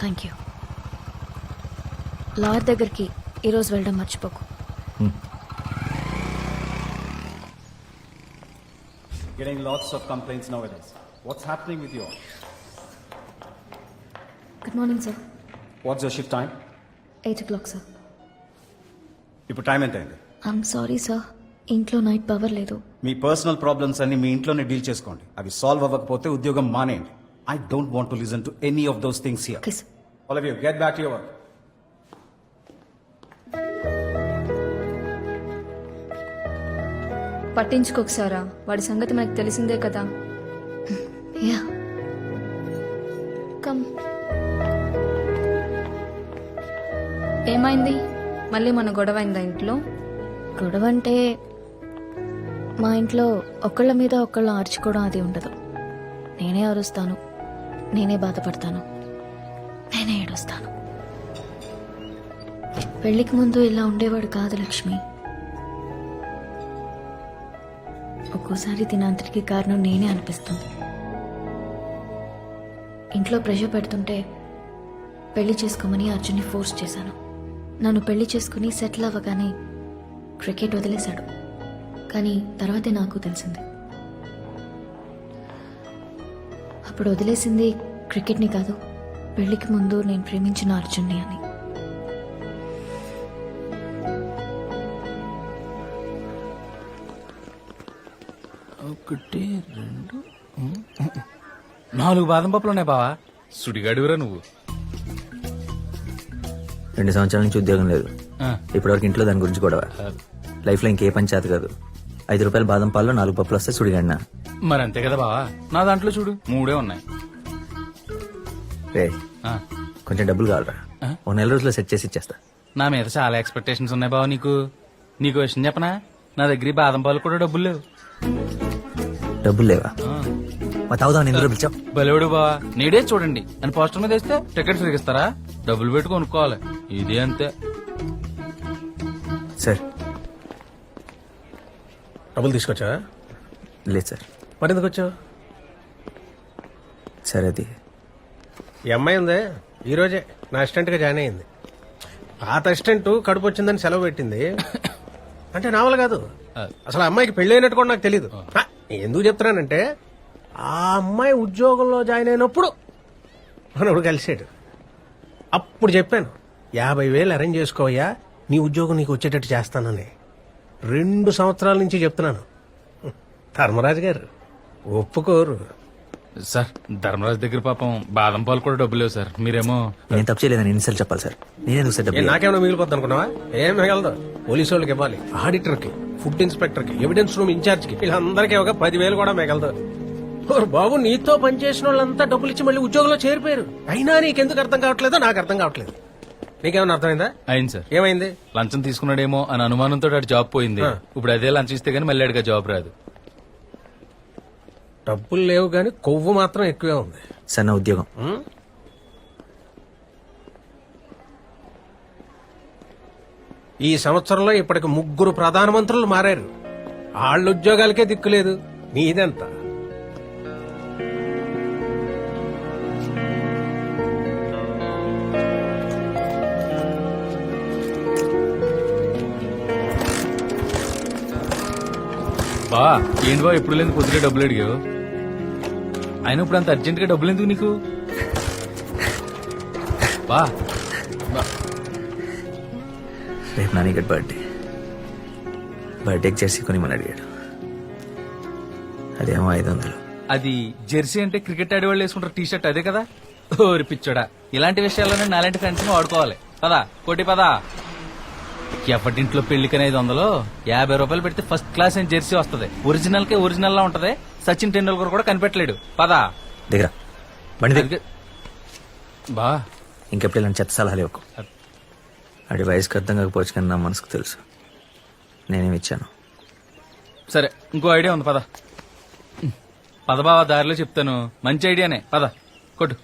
Thank you. Lawyer దగ్గరికి ఈరోజు వెళ్ళడం మర్చిపోకు. Getting lots of complaints nowadays. What's happening with you all? Good morning sir What's your shift time? Eight o'clock sir ఇప్పుడు time ఎంత అయింది I'm sorry sir ఇంట్లో night power లేదు. మీ పర్సనల్ ప్రాబ్లమ్స్ అన్ని మీ ఇంట్లోనే డీల్ చేసుకోండి. అవి సాల్వ్ అవ్వకపోతే ఉద్యోగం మానేయండి. I don't want to listen to any of those things here okay sir all of you get back to your work పట్టించుకోకసారా వాడి సంగతి మనకు తెలిసిందే కదా. యా. కమ్. ఏమైంది? మళ్ళీ మన గొడవ అయిందా ఇంట్లో? గొడవ అంటే మా ఇంట్లో ఒకళ్ళ మీద ఒకళ్ళు ఆర్చుకోవడం అది ఉండదు. నేనే అరుస్తాను. నేనే బాధపడతాను. నేనే ఏడుస్తాను. పెళ్ళికి ముందు ఇలా ఉండేవాడు కాదు లక్ష్మి. ఒక్కోసారి దీనంతటికి కారణం నేనే అనిపిస్తుంది. ఇంట్లో ప్రెషర్ పెడుతుంటే పెళ్ళి చేసుకోమని అర్జున్ని ఫోర్స్ చేశాను. నన్ను పెళ్ళి చేసుకుని సెటిల్ అవ్వగానే క్రికెట్ వదిలేశాడు. కానీ తర్వాతే నాకు తెలిసింది. అప్పుడు వదిలేసింది క్రికెట్ని కాదు. పెళ్ళికి ముందు నేను ప్రేమించిన అర్జున్ని అని. ఒకటి రెండు నాలుగు బాదం పప్పులు ఉన్నాయి బావా. సుడిగాడివిరా నువ్వు. రెండు సంవత్సరాల నుంచి ఉద్యోగం లేదు. ఇప్పటివరకు ఇంట్లో దాని గురించి గొడవ. లైఫ్లో ఇంకే పని చేత కాదు. ఐదు రూపాయల బాదం పాల్లో నాలుగు పప్పులు వస్తే సుడిగండి మరి అంతే కదా బావా? నా దాంట్లో చూడు మూడే ఉన్నాయి. రే ఆ, కొంచెం డబ్బులు కావాలరా. ఆ? ఓ నెల రోజుల్లో సెట్ చేసి ఇచ్చేస్తా. నా మీద చాలా ఎక్స్పెక్టేషన్స్ ఉన్నాయి బావా నీకు. నీకు విషయం చెప్పనా? నా దగ్గర ఈ బాదం పాలు కూడా డబ్బులు లేవు. డబ్బులు లేవా? ఆ, మా తాగుదాం ఎందులో పిలిచావు బావా. నీడే చూడండి. అని పోస్టర్ మీద వేస్తే టికెట్ ఫ్రీగా ఇస్తారా డబ్బులు పెట్టి కొనుక్కోవాలి. ఇది అంతే. సార్. డబ్బులు తీసుకొచ్చా లేదు సార్. మరి ఎందుకు వచ్చావు సార్ అది ఈ అమ్మాయి ఉందే ఈ రోజే నా అసిస్టెంట్గా జాయిన్ అయింది పాత అసిస్టెంట్ కడుపు వచ్చిందని సెలవు పెట్టింది. అంటే నావల్ కాదు. అసలు ఆ అమ్మాయికి పెళ్ళి అయినట్టు కూడా నాకు తెలియదు ఎందుకు చెప్తున్నానంటే ఆ అమ్మాయి ఉద్యోగంలో జాయిన్ అయినప్పుడు మనోడు కలిసాడు అప్పుడు చెప్పాను యాభై వేలు అరేంజ్ చేసుకోవయ్యా నీ ఉద్యోగం నీకు వచ్చేటట్టు చేస్తానని. రెండు సంవత్సరాల నుంచి చెప్తున్నాను. ధర్మరాజు గారు ఒప్పుకోరు. సార్ ధర్మరాజు దగ్గర పాపం బాదం పాలు కూడా డబ్బులు లేవు సార్. మీరేమో నేను తప్పు చేయలేదని ఎన్నిసార్లు చెప్పాలి సార్. నేనే డబ్బులు? నాకేమైనా మిగిలిపోద్ది అనుకున్నావా ఏం మిగలదు. పోలీసు వాళ్ళకి ఇవ్వాలి ఆడిటర్కి ఫుడ్ ఇన్స్పెక్టర్కి ఎవిడెన్స్ రూమ్ ఇన్ఛార్జ్కి వీళ్ళందరికీ ఒక పదివేలు కూడా మిగలదు. బాబు నీతో పనిచేసిన వాళ్ళంతా డబ్బులు ఇచ్చి మళ్ళీ ఉద్యోగంలో చేరిపోయారు. అయినా నీకెందుకు అర్థం కావట్లేదో నాకు అర్థం కావట్లేదు. నీకేమైనా అర్థమైందా? అయింది సార్. ఏమైంది? లంచం తీసుకున్నాడేమో అని అనుమానంతో జాబ్ పోయింది. ఇప్పుడు అదే లంచం ఇస్తే గానీ మళ్ళీ అడిగా జాబ్ రాదు. డబ్బులు లేవు కానీ కొవ్వు మాత్రం ఎక్కువే ఉంది. సార్ నా ఉద్యోగం? ఈ సంవత్సరంలో ఇప్పటికి ముగ్గురు ప్రధానమంత్రులు మారారు. వాళ్ళ ఉద్యోగాలకే దిక్కులేదు నీదెంత బా ఏంటి బా ఎప్పుడు లేదు కొద్దిగా డబ్బులు అడిగావు? ఆయన ఇప్పుడు అంత అర్జెంట్గా డబ్బులు ఎందుకు నీకు? బా. బా, రేపు నాని గడ్ బర్త్డే బర్త్డేకి జెర్సీ కొనిమని అడిగాడు. అదేమో ఐదు వందలు. అది జెర్సీ అంటే క్రికెట్ ఆడేవాళ్ళు వేసుకుంటారు టీ షర్ట్ అదే కదా? ఓరి పిచ్చోడా. ఇలాంటి విషయాల్లోనే నాలాంటి ఫ్రెండ్స్ వాడుకోవాలి. పదా కోటి పదా. ఎవరింట్లో పెళ్ళికని ఐదు వందలు యాభై రూపాయలు పెడితే ఫస్ట్ క్లాస్ అని జెర్సీ వస్తది. ఒరిజినల్ కే ఒరిజినల్ లా ఉంటది. సచిన్ టెండూల్కర్ కూడా కనిపెట్టలేడు. పదా. దగ్గర. బండి దగ్గర. అందుకే- బా. ఇంకెప్పుడు ఇలాంటి చెత్త సలహాలు ఇవ్వకు. ఆడి వయసుకు అర్థం కాకపోవచ్చు కానీ నా మనసుకు తెలుసు. నేనేమి ఇచ్చాను? సరే ఇంకో ఐడియా ఉంది. పద. పద బావా దారిలో చెప్తాను. మంచి ఐడియానే. పద. కొట్టు.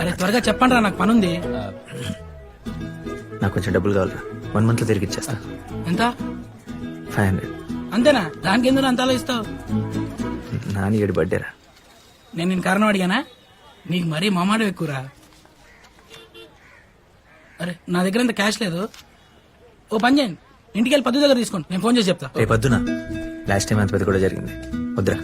అరే త్వరగా చెప్పండి రా నాకు పనుంది. ఆ, నాకు కొంచెం డబ్బులు కావాలి వన్ మంత్లో తిరిగి ఇచ్చేస్తా. ఎంత? ఫైవ్ హండ్రెడ్ అంతేనా? దానికి ఎందుకు అంత ఆలోచిస్తావు నాని ఏడు బర్త్డేరా నేను నేను కారణం అడిగానా? నీకు మరీ మామాడు ఎక్కువరా? అరే నా దగ్గర ఇంత క్యాష్ లేదు. ఓ పని చేయండి. ఇంటికి వెళ్ళి పద్దు దగ్గర తీసుకోండి. నేను ఫోన్ చేసి చెప్తా. రేపు పొద్దున. లాస్ట్ టైం అంత పెద్ద కూడా జరిగింది. వద్దురా?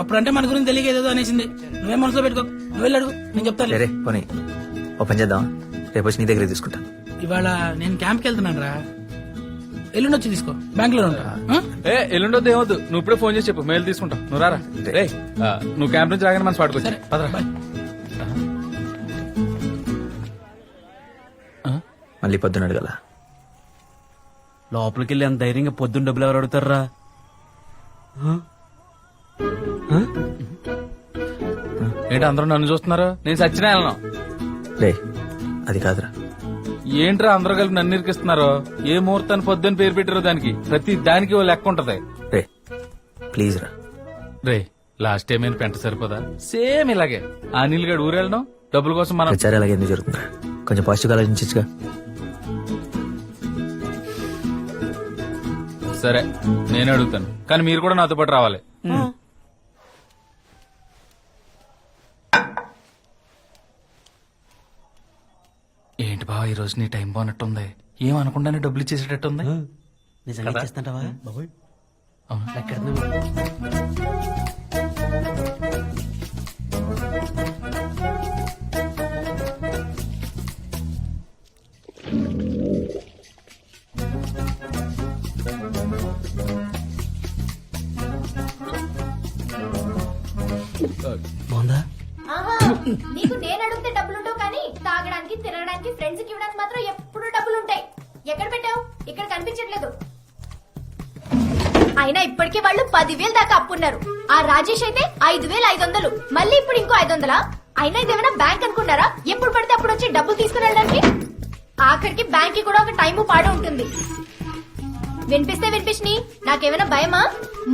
అప్పుడంటే మన గురించి తెలియక ఏదో అనేసింది. నువ్వేం మనసులో పెట్టుకో. నువ్వు వెళ్ళి అడుగు నేను చెప్తాను సరే పోనీ. ఓ పని చేద్దాం రేపు వచ్చి నీ దగ్గర తీసుకుంటా. ఇవాళ నేను క్యాంప్కి వెళ్తున్నాను రా ఎల్లుండి వచ్చి తీసుకో ఆ? ఏ ఎల్లుండొద్దు ఏమొద్దు. నువ్వు ఇప్పుడే ఫోన్ చేసి చెప్పు. మెయిల్ తీసుకుంటాం. నువ్వు రారా? రే నువ్వు క్యాంప్ నుంచి రాగానే మనసు పాడుకోవచ్చు సరే పదరా మళ్ళీ పొద్దున అడగల లోపలికి వెళ్ళి అంత ధైర్యంగా పొద్దున్న డబ్బులు ఎవరు అడుగుతారా ఏంటి అందరూ నన్ను చూస్తున్నారు? నేను సచ్చినా వెళ్ళను రే అది కాదురా. ఏంట్రా అందరూ కలిపి నన్ను ఇరికిస్తున్నారు? ఏ ముహూర్తాన్ని పొద్దున్న పేరు పెట్టారో దానికి? ప్రతి దానికి ఓ లెక్క ఉంటది. రే ప్లీజ్ రా. రే లాస్ట్ టైం నేను పెంట సరిపోదా? సేమ్ ఇలాగే. ఆ నీళ్ళు గడు ఊరు వెళ్ళడం డబ్బుల కోసం మనం ప్రచారం అలాగే ఎందుకు జరుగుతుందా కొంచెం పాజిటివ్ ఆలోచించగా సరే నేను అడుగుతాను. కానీ మీరు కూడా నాతో పాటు రావాలి. ఏంటి బావ ఈ రోజు నీ టైం బాగున్నట్టుంది. ఏం అనకుండానే డబ్బులు ఇచ్చేసేటట్టుంది? నిజంగా చేస్తుంటావా అవును. నీకు నేను అడిగితే డబ్బులుంటావు కానీ తాగడానికి తినడానికి ఫ్రెండ్స్కి ఇవ్వడానికి మాత్రం ఎప్పుడు డబ్బులు ఉంటాయి ఎక్కడ పెట్టావు? ఇక్కడ కనిపించట్లేదు. అయినా ఇప్పటికే వాళ్ళు పదివేలు దాకా అప్పున్నారు. ఆ రాజేష్ అయితే ఐదు వేలు ఐదు వందలు మళ్ళీ ఇప్పుడు ఇంకో ఐదు వందలా అయినా ఇదేమైనా బ్యాంక్ అనుకున్నారా? ఎప్పుడు పడితే అప్పుడు వచ్చి డబ్బులు తీసుకుని వెళ్ళడానికి? ఆఖరికి బ్యాంక్కి కూడా ఒక టైము పాడు ఉంటుంది. వినిపిస్తే వినిపించి నాకేమైనా భయమా?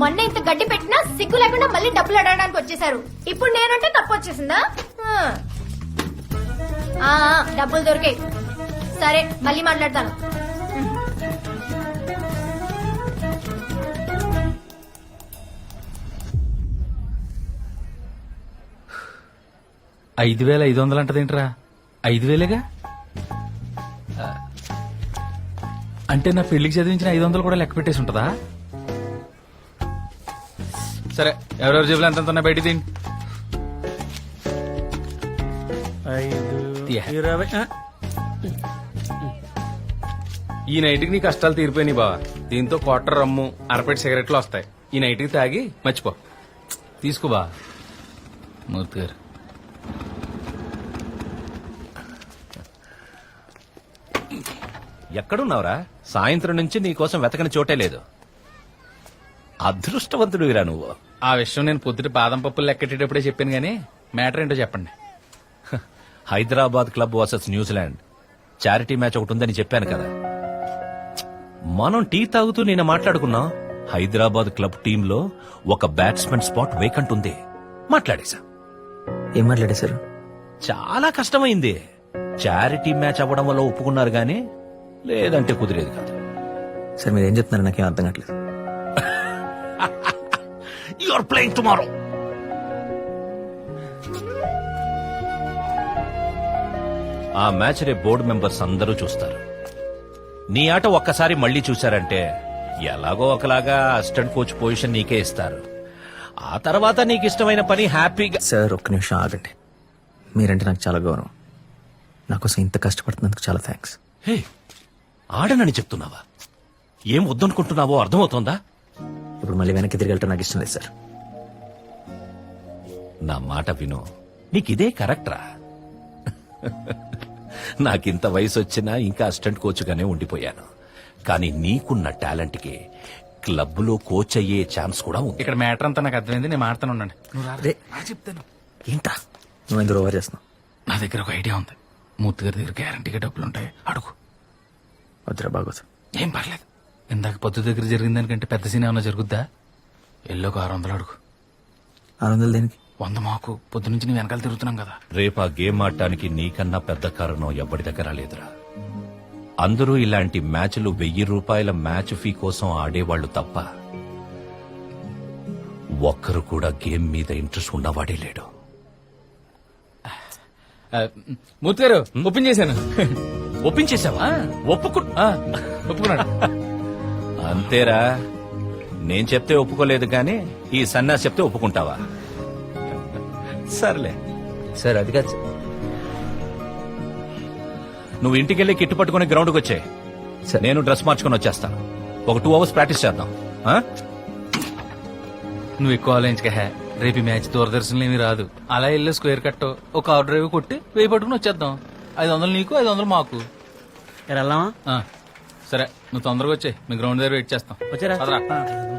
మొన్న ఇంత గడ్డి పెట్టినా సిగ్గు లేకుండా మళ్ళీ డబ్బులు అడగడానికి వచ్చేసారు ఇప్పుడు నేనంటే తప్పు వచ్చేసిందా? డబ్బులు దొరికాయి. సరే మళ్ళీ మాట్లాడతాను. ఐదు వేల ఐదు వందలు అంటదేంట్రా? ఐదు వేలేగా? అంటే నా పెళ్ళికి చదివించిన ఐదు వందలు కూడా లెక్క పెట్టేసి ఉంటుందా? సరే ఎవరెవరు జేబులు ఎంత బయట తిండి తీయ. ఇరవై ఆ, ఈ నైట్కి నీ కష్టాలు తీరిపోయినాయి బావా. దీంతో క్వార్టర్ రమ్ము అరపెట్టి సిగరెట్లు వస్తాయి. ఈ నైట్కి తాగి మర్చిపో. తీసుకో బా మూర్తి గారు. ఎక్కడున్నావురా? సాయంత్రం నుంచి నీకోసం వెతకని చోటే లేదు. అదృష్టవంతుడివిరా నువ్వు. ఆ విషయం నేను పొద్దుట బాదం పప్పులు లెక్కెట్టేటప్పుడే చెప్పాను గానీ మ్యాటర్ ఏంటో చెప్పండి. Hyderabad club versus New Zealand. Charity match ఒకటి ఉందని చెప్పాను కదా. మనం టీ తాగుతూ నేను మాట్లాడుకున్నాం హైదరాబాద్ క్లబ్ టీంలో ఒక బ్యాట్స్మెన్ స్పాట్ వేకంట్ ఉంది. మాట్లాడేశా ఏం మాట్లాడేశారు చాలా కష్టమైంది. చారిటీ మ్యాచ్ అవ్వడం వల్ల ఒప్పుకున్నారు గానీ లేదంటే కుదిరేది కాదు. సార్ మీరు ఏం చెప్తున్నారు నాకేం అర్థం కావట్లేదు. యు ఆర్ ప్లేయింగ్ టుమారో ఆ మ్యాచ్ రే బోర్డు మెంబర్స్ అందరూ చూస్తారు. నీ ఆట ఒక్కసారి మళ్ళీ చూశారంటే ఎలాగో ఒకలాగా అసిస్టెంట్ కోచ్ పొజిషన్ నీకే ఇస్తారు. ఆ తర్వాత నీకు ఇష్టమైన పని హ్యాపీగా సార్ ఒక్క నిమిషం ఆగండి. మీరంటే నాకు చాలా గౌరవం. నా కోసం ఇంత కష్టపడుతున్నందుకు చాలా థ్యాంక్స్. హే ఆడనని చెప్తున్నావా? ఏం వద్దనుకుంటున్నావో అర్థమవుతోందా? ఇప్పుడు మళ్ళీ వెనక్కి తిరిగి వెళ్ళటం నాకు ఇష్టం లేదు సార్. నా మాట విను. నీకిదే కరెక్ట్రా? నాకింత వయసు వచ్చినా ఇంకా అసిస్టెంట్ కోచ్గానే ఉండిపోయాను. కానీ నీకున్న టాలెంట్కి క్లబ్లో కోచ్ అయ్యే ఛాన్స్ కూడా ఉంది. ఇక్కడ మ్యాటర్ అంతా నాకు అర్థమైంది నేను మాట్లాను ఉండండి. నువ్వు రా. రే. రా చెప్తాను. ఏంటా నువ్వు ఎందుకు ఓవర్ చేస్తున్నావు? నా దగ్గర ఒక ఐడియా ఉంది. మూర్తి గారి దగ్గర గ్యారంటీగా డబ్బులు ఉంటాయి. అడుగు. వద్దురా బాగోదు. ఏం పర్లేదు. ఇందాక పొద్దు దగ్గర జరిగిన దానికంటే పెద్ద సీన్ ఏమైనా జరుగుద్దా? ఎల్లో ఒక ఆరు వందలు అడుగు. ఆరు వందలు దేనికి? వంద మాకు పొద్దు నుంచి నీ వెనకాల తిరుగుతున్నాం కదా. రేపు ఆ గేమ్ ఆడటానికి నీకన్నా పెద్ద కారణం ఎవ్వడి దగ్గర లేదురా. అందరూ ఇలాంటి మ్యాచ్లు వెయ్యి రూపాయల మ్యాచ్ ఫీ కోసం ఆడేవాళ్ళు తప్ప ఒక్కరు కూడా గేమ్ మీద ఇంట్రెస్ట్ ఉన్నవాడే లేడు. మూర్తి గారు చేశాను. ఒప్పించేశావా ఒప్పుకు ఒప్పుకున్నాడు అంతేరా. నేను చెప్తే ఒప్పుకోలేదు కానీ ఈ సన్నాసి చెప్తే ఒప్పుకుంటావా? సర్లే. సార్ అది కాదు. సార్. నువ్వు ఇంటికెళ్ళి కిట్టు పట్టుకుని గ్రౌండ్కి వచ్చాయి సరే. నేను డ్రెస్ మార్చుకొని వచ్చేస్తాను. ఒక టూ అవర్స్ ప్రాక్టీస్ చేద్దాం. ఆ? నువ్వు ఎక్కువ ఆలోచించక హే రేపు ఈ మ్యాచ్ దూరదర్శన్లో ఏమీ రాదు. అలా వెళ్ళి స్క్వేర్ కట్ ఒక ఆర్డర్ డ్రైవ్ కొట్టి వేయి పట్టుకుని వచ్చేద్దాం. ఐదు వందలు నీకు ఐదు వందలు మాకు. వెళ్దామా? ఆ, సరే నువ్వు తొందరగా వచ్చాయి మీ గ్రౌండ్ దగ్గర వెయిట్ చేస్తాం. వచ్చారా. పదరా.